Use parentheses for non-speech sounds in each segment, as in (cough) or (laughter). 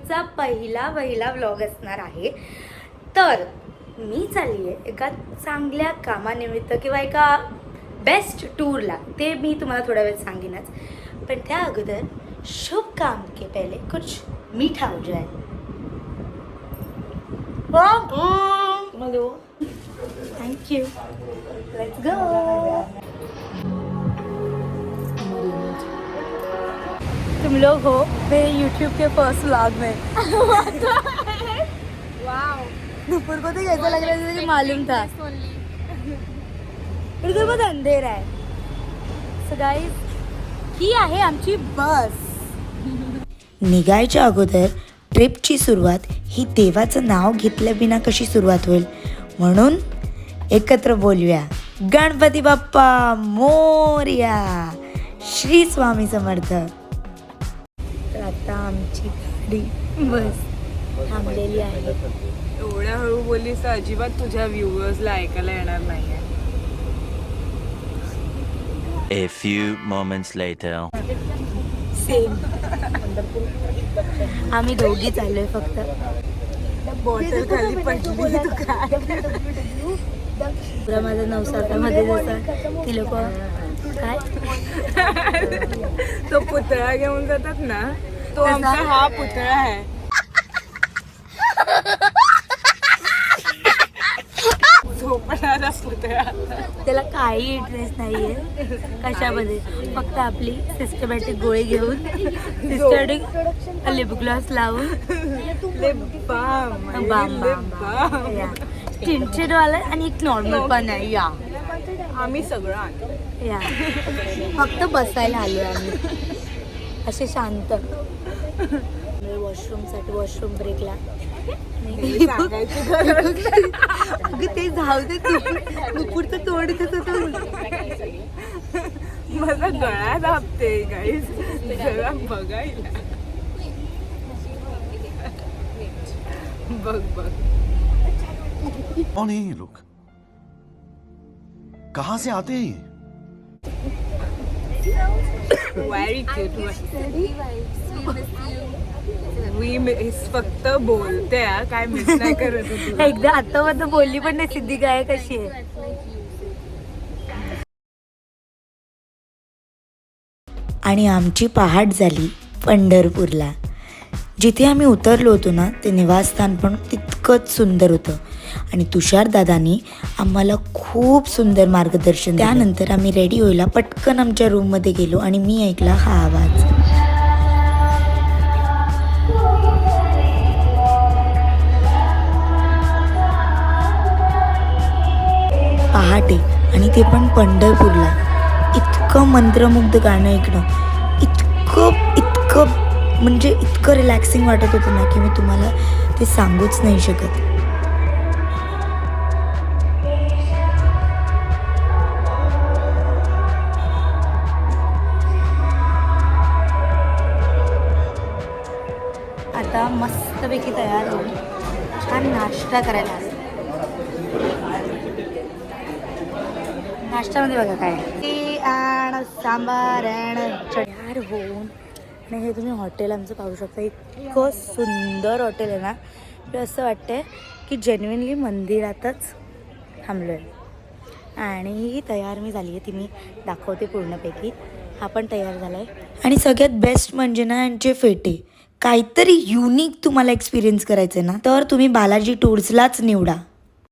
यूट्यूबचा पहिला पहिला व्लॉग असणार आहे. तर मी चालली आहे एका चांगल्या कामानिमित्त किंवा एका बेस्ट टूरला ते मी तुम्हाला थोड्या वेळ सांगेनच. पण त्या अगोदर शुभ काम के पहले कुछ मीठा हो जाए थैंक यू लेट्स गो तुम लोग हो मेरे YouTube के फर्स्ट व्लॉग में। नुपुर को तो कैसा लग रहा जैसे मालूम था। इधर बहुत अंधेर आहे सो गाईज ही आहे आमची बस। निघायच्या अगोदर ट्रिपची सुरुवात ही देवाचं नाव घेतल्या बिना कशी सुरुवात होईल? म्हणून एकत्र बोलूया. गणपती बाप्पा मोर्या. श्री स्वामी समर्थ. आमची गाडी. बस. थांबलेली आहे. एवढ्या हळू बोललीस तर अजिबात तुझ्या व्ह्युअर्सला ऐकायला येणार नाहीये. A few moments later. Same आम्ही दोघी चाललोय फक्त. बॉटल खाली पडली तू काय? पुरा माझा नवसातामध्ये जसा ती लोक काय? (laughs) तो पुतळा घेऊन जातात ना तो आमचा हा पुतळा आहे. झोपणारा पुतळा. त्याला काही इंटरेस्ट नाहीये. कशामध्ये? फक्त आपली सिस्टमॅटिक गोळी घेऊन सिस्टमॅटिक लिप ग्लॉस लावून. बाम बाम आणि एक नॉर्मल पण आहे. या. आम्ही सगळं आणतो. या. फक्त बसायला आलो आम्ही. असे शांत. वॉशरूमसाठी वॉशरूम ब्रेकला ते जाऊ दे तू. नुपूरचं तोड देत होतं माझा गळा दाबते गाईस जरा बघायला. बघ बघ. कौन है ये लोग? कहां से आते हैं ये? व्हेरी क्यूट मिस फक्त बोलते हा, काय मिस नाही करत आहे तुला. (laughs) एकदा आता बोलली पण नाही सिद्धी काय कशी आहे? आणि आमची पहाट झाली पंढरपूरला. जिथे आम्ही उतरलो होतो ना ते निवासस्थान पण तितकंच सुंदर होतं. आणि तुषारदादानी आम्हाला खूप सुंदर मार्गदर्शन त्यानंतर आम्ही रेडी व्हायला पटकन आमच्या रूममध्ये गेलो आणि मी ऐकला हा आवाज. पहाटे आणि ते पण पंढरपूरला. इतकं मंत्रमुग्ध गाणं ऐकणं इतकं इतकं म्हणजे इतकं रिलॅक्सिंग वाटत होतं ना की मी तुम्हाला ते सांगूच नाही शकत. आता मस्तपैकी तयार होऊन छान नाश्ता करायला नाश्त्यामध्ये बघा काय ती सांबार होऊन आणि हे तुम्ही हॉटेल आमचं पाहू शकता. इतकं सुंदर हॉटेल आहे ना. तर असं वाटतंय की जेन्युनली मंदिरातच थांबलो आहे आणि ही तयार मी झाली आहे. ती मी दाखवते पूर्णपैकी. हा पण तयार झाला आहे आणि सगळ्यात बेस्ट म्हणजे ना यांचे फेटे. काहीतरी युनिक तुम्हाला एक्सपिरियन्स करायचं ना. तर तुम्ही बालाजी टूर्सलाच निवडा.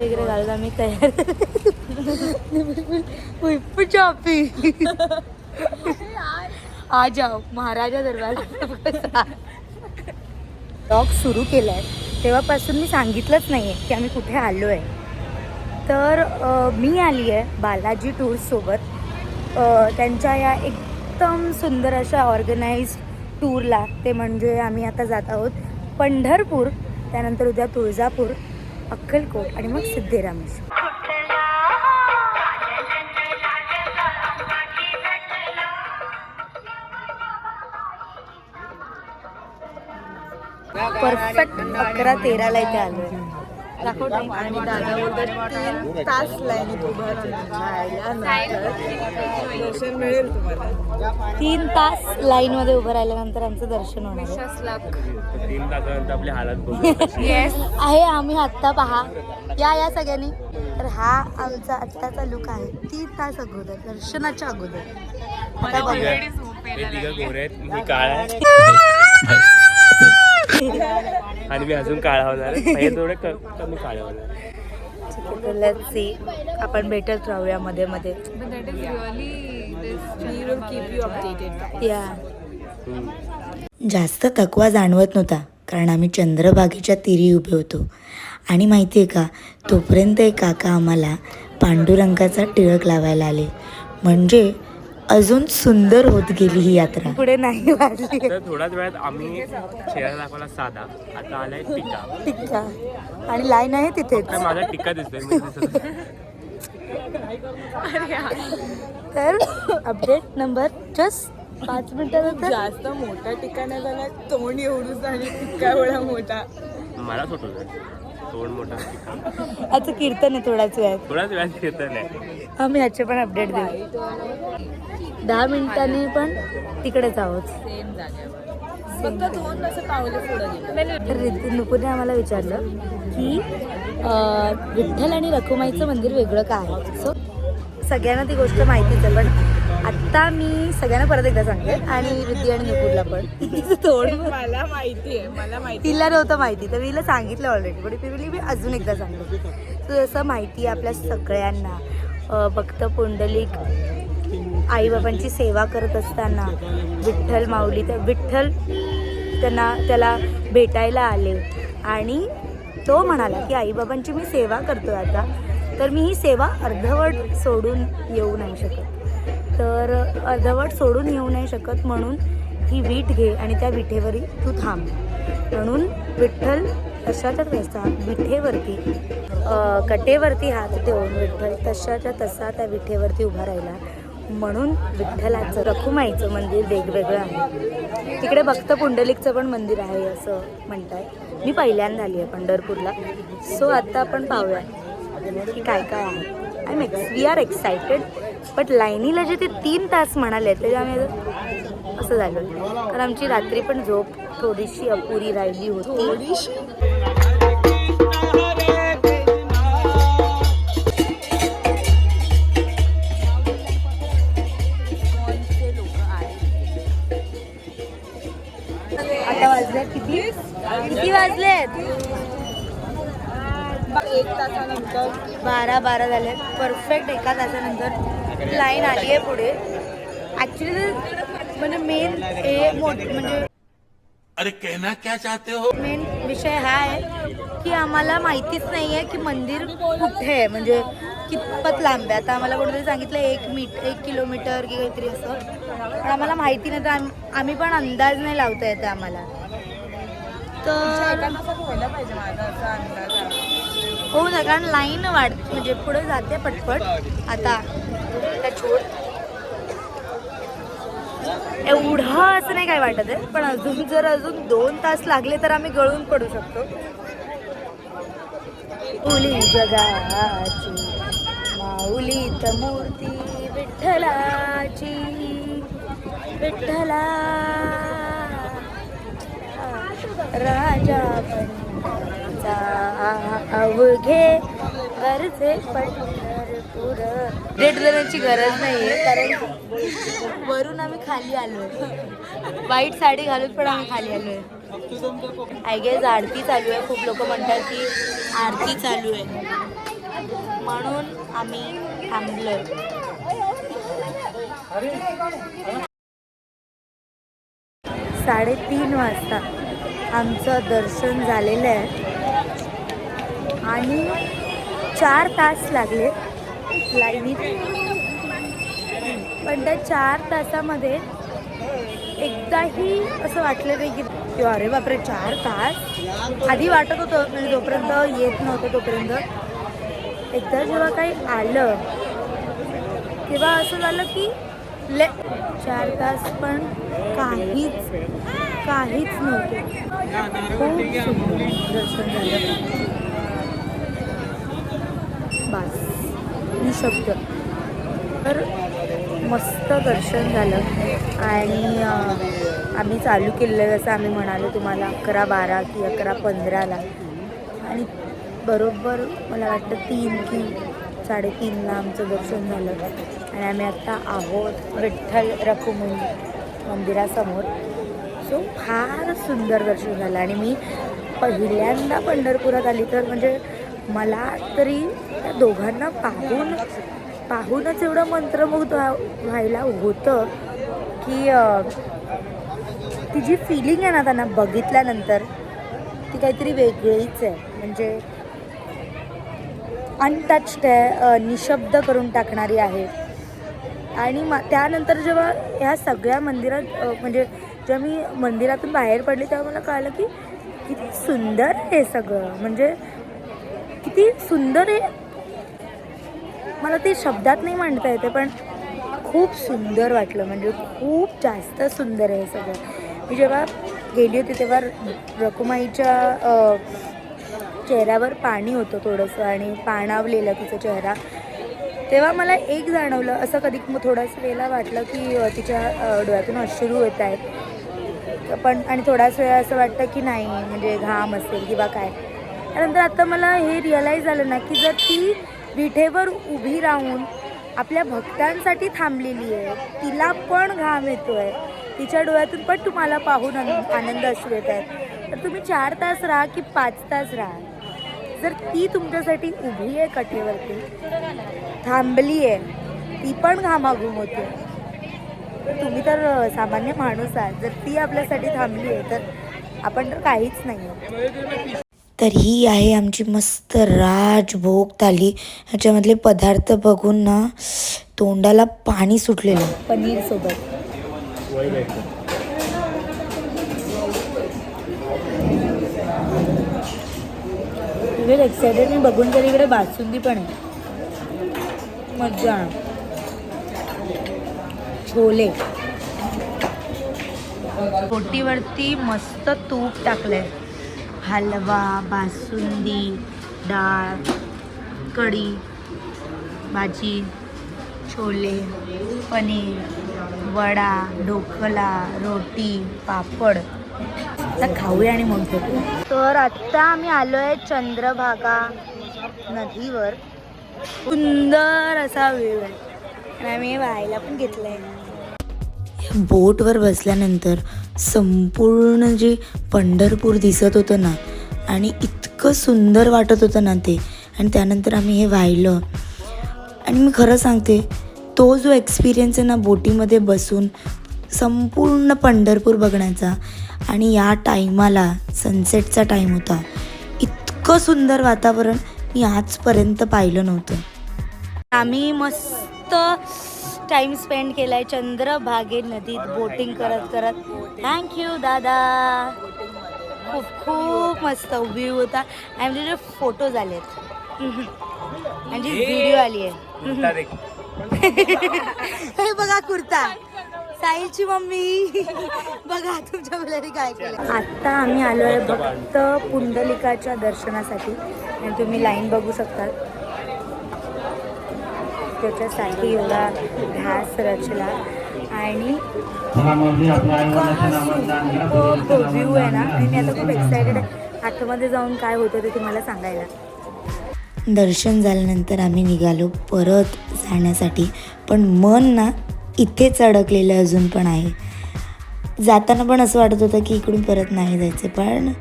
वगैरे घालून आम्ही तयार (laughs) (laughs) आ जाओ महाराजा दरबार ब्लॉग सुरू केला आहे तेव्हापासून मी सांगितलंच नाही आहे की आम्ही कुठे आलो आहे तर मी आली आहे बालाजी टूर्ससोबत त्यांच्या या एकदम सुंदर अशा ऑर्गनाइज टूरला ते म्हणजे आम्ही आता जात आहोत पंढरपूर त्यानंतर उद्या तुळजापूर अक्कलकोट आणि मग सिद्धेरामेश्वर परफेक्ट अकरा तेराला इथे आलो आहे दाखव time. आणि दादा बोलतात तीन तास लाईनीत उभं राहिल्यानंतर दर्शन मिळेल तुम्हाला. तीन तास लाईन मध्ये उभं राहिल्यानंतर आमचं दर्शन होणार तीन तासानंतर आपली हालत बघू. येस आहे आम्ही आत्ता पहा. या या सगळ्यांनी. तर हा आमचा आत्ताचा लुक आहे. तीन तास अगोदर दर्शनाच्या अगोदर. आता बघा गोरे आहेत मी काळा आहे. (laughs) आणि मी अजून काळा होणार आहे. हे थोडे कमी काळे होणार सी आपण भेटत राहूया मध्ये मध्ये. हम्म. जास्त थकवा जाणवत नव्हता कारण आम्ही चंद्रभागेच्या तिरी उभे होतो. आणि माहिती आहे का तोपर्यंत एक काका आम्हाला पांडुरंगाचा टिळक लावायला आले. म्हणजे अजून सुंदर होत गेली ही यात्रा. पुढे नाही वाढली तर थोड्याच वेळात आम्ही चेहरा दाखवला साधा. आता आलाय टिका. टिक्का आणि लाईन आहे तिथेच तर माझा टिक्का दिसतोय मी दिसत नाही. तर अपडेट नंबर जस्ट पाच मिनिटानंतर. जास्त मोठा टिक्का नाही झाला. तोंड एवढूच आणि टिक्का एवढा मोठा. मला सुटवलं तोंड मोठा टिक्का आता कीर्तन आहे थोड्याच वेळात. थोड्याच वेळात येत नाही आम्ही ह्याचे पण अपडेट देऊ. दहा मिनिटांनी पण तिकडेच आहोत. सेम जागेवर. फक्त दोन असं पावलं पुढे गेलं. तर रिद्धी नुपूरने आम्हाला विचारलं की विठ्ठल आणि रखुमाईचं मंदिर वेगळं का आहे? सो सगळ्यांना ती गोष्ट माहितीच आहे पण आत्ता मी सगळ्यांना परत एकदा सांगते. आणि रिद्धी आणि नुपूरला पण. तिचं तोंड मला माहिती आहे मला माहिती तिला नव्हतं माहिती तर मी तिला सांगितलं ऑलरेडी पण ती मी अजून एकदा सांगते. तर जसं माहिती आहे आपल्या सगळ्यांना अं, भक्त पुंडलिक आईबाबांची सेवा करत असताना विठ्ठल माऊली तर विठ्ठल त्यांना त्याला भेटायला आले. आणि तो म्हणाला की आईबाबांची मी सेवा करतो आता. तर मी ही सेवा अर्धवट सोडून येऊ नाही शकत. तर अर्धवट सोडून येऊ नाही शकत म्हणून ही वीट घे आणि त्या विठेवरी तू थांब. म्हणून विठ्ठल तशाच्या तसा विठेवरती कटेवरती हात ठेवून विठ्ठल तशाच्या तसा त्या विठेवरती उभा राहिला. म्हणून विठ्ठलाचं रखुमाईचं मंदिर वेगवेगळं आहे. तिकडे भक्त पुंडलिकचं पण मंदिर आहे असं म्हणताय. मी पहिल्यांदा आली आहे पंढरपूरला. सो आता आपण पाहूया की काय काय आहे. I am ex we are excited but लाईनीला जे ते तीन तास म्हणाले ते आम्ही असं झालं कारण आमची रात्री पण झोप थोडीशी अपुरी राहिली होती. बारा बारा झाले. परफेक्ट एका तासानंतर लाईन आली आहे पुढे ॲक्च्युली म्हणजे मेन हे मोठ म्हणजे अरे कहना क्या चाहते हो? मेन विषय हा आहे की आम्हाला माहितीच नाही आहे की मंदिर कुठे आहे. म्हणजे कितपत लांब आहे. आता आम्हाला कोणीतरी सांगितलं एक मीट एक किलोमीटर की काहीतरी असं. पण आम्हाला माहिती नाही. तर आम- आम्ही पण अंदाज नाही लावता येते आम्हाला. तर हो ना कारण लाईन वाढ म्हणजे पुढे जाते पटपट. आता त्या एवढं असं नाही काय वाटत आहे पण अजून जर अजून दोन तास लागले तर आम्ही गळून पडू शकतो. उली जगाची माऊलीत मूर्ती विठ्ठलाची विठ्ठला. राजा पंढरीचा अवघे गरजे पंढरपूर. डेट देण्याची गरज नाहीये. कारण वरून आम्ही खाली आलोय. वाईट साडी घालून पण आम्ही खाली आलोय. आय गेस आरती चालू आहे. खूप लोक म्हणतात की आरती चालू आहे. म्हणून आम्ही थांबलोय. साडेतीन वाजता आमचं दर्शन झालेलं आहे. आणि चार तास लागले लाईनीत. पण त्या चार तासामध्ये एकदाही असं वाटलं नाही की अरे बापरे चार तास? आधी वाटत होतं म्हणजे जोपर्यंत येत नव्हतं तोपर्यंत. एकदा जेव्हा काही आलं तेव्हा असं झालं की ले चार तास पण काहीच काहीच नव्हतं. खूप दर्शन झालं बास. निशब्द तर मस्त दर्शन झालं. आणि आम्ही चालू केलेलं जसं आम्ही म्हणालो तुम्हाला अकरा बारा की अकरा पंधराला. आणि बरोबर मला वाटतं तीन की साडेतीनला आमचं दर्शन झालं. आणि आम्ही आत्ता आहोत विठ्ठल रखुमुनी मंदिरासमोर. सो फार सुंदर दर्शन झालं. आणि मी पहिल्यांदा पंढरपुरात आली तर म्हणजे मला तरी त्या दोघांना पाहून पाहूनच एवढं मंत्रमुग्ध व्हायला होतं की ती जी फिलिंग आहे ना त्यांना बघितल्यानंतर ती काहीतरी वेगळीच आहे. म्हणजे अनटच्ड आहे निशब्द करून टाकणारी आहे. आणि मा त्यानंतर जेव्हा ह्या सगळ्या मंदिरात म्हणजे जेव्हा मी मंदिरातून बाहेर पडले तेव्हा मला कळलं की किती सुंदर आहे हे सगळं. म्हणजे किती सुंदर आहे मला ते शब्दात नाही मांडता येते पण खूप सुंदर वाटलं. म्हणजे खूप जास्त सुंदर आहे सगळं. मी जेव्हा गेली होती तेव्हा रकुमाईच्या चेहऱ्यावर पाणी होतं थोडंसं आणि पाणावलेलं तिचा चेहरा. तेव्हा मला एक जाणवलं असं कधी थोडासा वेळेला वाटलं की तिच्या डोळ्यातून अश्रू येत आहेत. पण आणि थोडासा वेळा असं वाटतं की नाही म्हणजे घाम असेल किंवा काय. त्यानंतर आता मला हे रिअलाईज झालं ना की जर ती विठेवर उभी राहून आपल्या भक्तांसाठी थांबलेली आहे. तिला पण घाम येतोय. तिच्या डोळ्यातून पण तुम्हाला पाहून आनंद असू येत आहे. तर तुम्ही चार तास राहा की पाच तास राहा. जर ती तुमच्यासाठी उभी आहे कठेवरती थांबली आहे ती पण घामाघूम होते. तुम्ही तर सामान्य माणूस आहात. जर ती आपल्यासाठी थांबली आहे तर आपण तर काहीच नाही. आहोत तर ही आहे आमची मस्त राजभोग थाली. ह्याच्यामधले पदार्थ बघून ना तोंडाला पाणी सुटलेलं. पनीर सोबत. वेल एक्सायटेड मी बघून तर इकडे बासुंदी पण आहे. मज्जा छोले. पोटीवरती मस्त तूप टाकलंय. हलवा बासुंदी डाळ कढी भाजी छोले पनीर वडा ढोकला रोटी पापड. आता खाऊया आणि मग भेटू तर आत्ता आम्ही आलो आहे चंद्रभागा नदीवर. सुंदर असा व्ह्यू आहे. आणि आम्ही व्हायला पण घेतलं आहे या बोटवर बसल्यानंतर संपूर्ण जे पंढरपूर दिसत होतं ना आणि इतकं सुंदर वाटत होतं ना ते. आणि त्यानंतर आम्ही हे वाहिलं. आणि मी खरं सांगते तो जो एक्सपिरियन्स आहे ना बोटीमध्ये बसून संपूर्ण पंढरपूर बघण्याचा आणि या टाईमाला सनसेटचा टाईम होता इतकं सुंदर वातावरण मी आजपर्यंत पाहिलं नव्हतं. आम्ही मस्त टाइम स्पेंड केलाय चंद्रभागे नदीत बोटिंग करत करत. थँक्यू दादा. खूप खूप मस्त व्ह्यू होता. आणि तुझे फोटो झालेत म्हणजे व्हिडिओ आली आहे. हे बघा कुर्ता. साहिलची मम्मी. बघा तुमच्या मुलाने काय केलं आता आम्ही आलो आहे फक्त पुंडलिकाच्या दर्शनासाठी. आणि तुम्ही लाईन बघू शकता त्याच्यासाठी एवढा ध्यास रचला. आणि व्ह्यू आहे ना. आणि मी आता खूप एक्सायटेड आहे. आतमध्ये जाऊन काय होतं ते तुम्हाला सांगायला. दर्शन झाल्यानंतर आम्ही निघालो परत जाण्यासाठी. पण मन ना इथेच अडकलेलं अजून पण आहे. जाताना पण असं वाटत होतं की इकडून परत नाही जायचं पण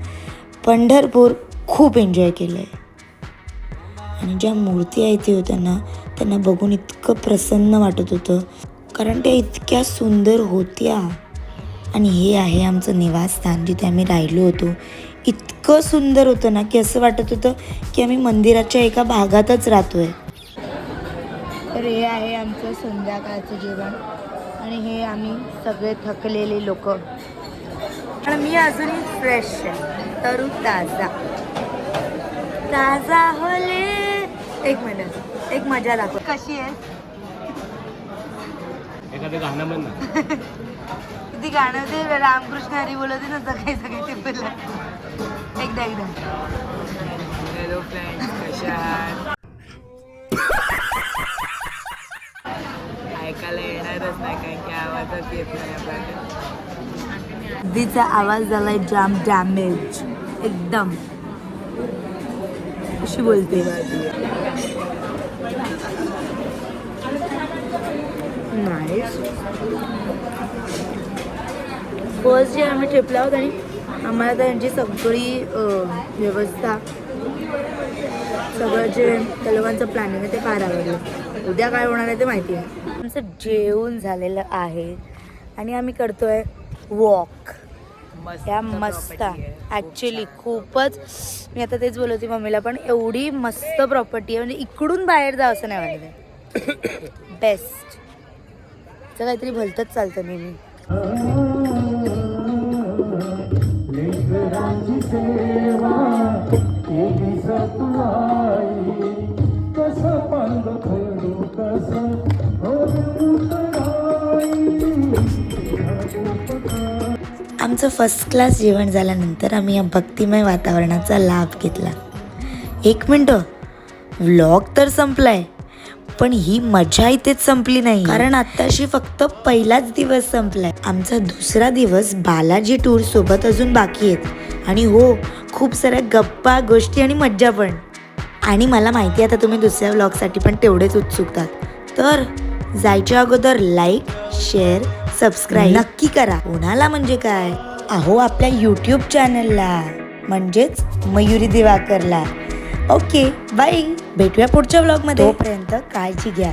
पंढरपूर खूप एन्जॉय केलं आहे आणि ज्या मूर्ती आहेत ते होत्या ना त्यांना बघून इतकं प्रसन्न वाटत होतं. कारण त्या इतक्या सुंदर होत्या. आणि हे आहे आमचं निवासस्थान जिथे आम्ही राहिलो होतो. इतकं सुंदर होतं ना की असं वाटत होतं की आम्ही मंदिराच्या एका भागातच राहतोय. तर हे आहे आमचं संध्याकाळचं जेवण. आणि हे आम्ही सगळे थकलेले लोक. पण मी अजूनही फ्रेश आहे. तरू ताजा. ताजा होले. एक मिनिट एक मजा लागतो. कशी आहे? एखादं गाणं म्हण ना. (laughs) ती गाणं ते रामकृष्ण हरी बोलवते ना सगळे सगळे ते बोलत एकदा एकदा. हॅलो फ्रेंड कशा ऐकायला येणारच नाही काय येत नाही तिचा आवाज झालाय जाम डॅमेज एकदम. अशी बोलते? नाईस फर्स्ट जे आम्ही ट्रिपला आहोत आणि आम्हाला त्यांची सगळी व्यवस्था सगळं जे त्या लोकांचं प्लॅनिंग आहे ते फार आवडलं उद्या काय होणार आहे ते माहिती आहे आमचं जेवण झालेलं आहे आणि आम्ही करतोय वॉक मस्त त्या मस्त. ॲक्च्युली खूपच. मी आता तेच बोलत होती मम्मीला पण एवढी मस्त प्रॉपर्टी आहे. म्हणजे इकडून बाहेर जा असं नाही वाटत बेस्ट (coughs) तर काहीतरी भलतंच चालतं नेहमी. आमचं फर्स्ट क्लास जेवण झाल्यानंतर आम्ही या भक्तिमय वातावरणाचा लाभ घेतला. एक मिनटं व्लॉग तर संपलाय पण ही मजा इथेच संपली नाही. कारण आत्ताशी फक्त पहिलाच दिवस संपलाय. आमचा दुसरा दिवस बालाजी टूर सोबत अजून बाकी आहेत. आणि हो खूप साऱ्या गप्पा गोष्टी आणि मज्जा पण. आणि मला माहिती आहे आता तुम्ही दुसऱ्या व्लॉगसाठी पण तेवढेच उत्सुकतात तर जायच्या अगोदर लाईक शेअर सबस्क्राईब नक्की करा. कोणाला म्हणजे काय? अहो आपल्या यूट्यूब चॅनलला म्हणजेच मयुरी दिवाकरला. ओके बाय भेटूया पुढच्या व्लॉगमध्ये तोपर्यंत काळजी घ्या.